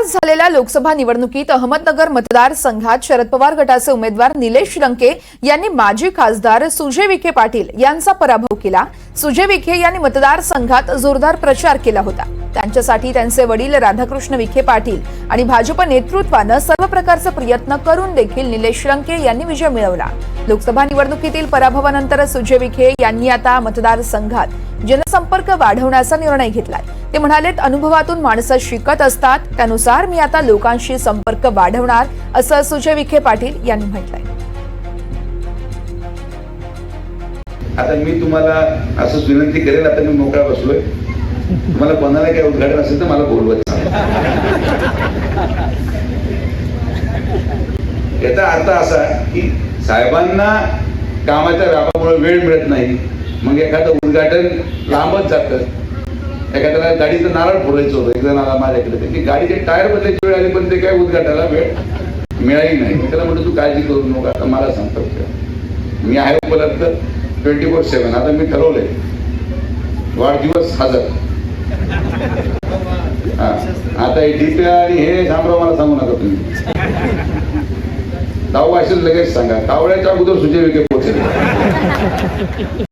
नुकत्याच झालेल्या लोकसभा निवडणुकीत अहमदनगर मतदारसंघात शरद पवार गटाचे उमेदवार निलेश लंके यांनी माजी खासदार सुजय विखे पाटील यांचा पराभव केला. सुजय विखे यांनी मतदारसंघात जोरदार प्रचार केला होता. त्यांच्यासाठी त्यांचे वडील राधाकृष्ण विखे पाटील आणि भाजप नेतृत्वानं सर्व प्रकारचे प्रयत्न करून देखील निलेश लंके यांनी विजय मिळवला. लोकसभा निवडणुकीतील पराभवानंतर सुजय विखे यांनी आता मतदारसंघात जनसंपर्क वाढवण्याचा निर्णय घेतलाय. ते म्हणालेत अनुभवातून माणसं शिकत असतात. त्यानुसार मी आता लोकांशी संपर्क वाढवणार असं सुजय विखे पाटील यांनी म्हटलंय. आता मी तुम्हाला असं विनंती करेल आता मी मोकळा बसलोय. तुम्हाला कोणाला काही उद्घाटन असेल तर मला बोलवत याचा अर्थ असा की साहेबांना कामाच्या व्यापामुळे वेळ मिळत नाही. मग एखादं उद्घाटन लांबच जातं. एखाद्याला गाडीचं नारळ फोडायचं होतं. एक जण आला माझ्याकडे. त्याची गाडीचे टायर बदलायची वेळ आली पण ते काय उद्घाटाला वेळ मिळाली नाही. मी त्याला म्हटलं तू काळजी करू नका आता मला सांगतो मी आहे उपलब्ध ट्वेंटी फोर सेवन. आता मी ठरवलंय. वाढदिवस हजर आता हे डीपी आणि हे शामराव मला सांगू नका तुम्ही. दाऊ असेल लगेच सांगा. कावळ्याच्या अगोदर सुजय विखे पोहोचेल.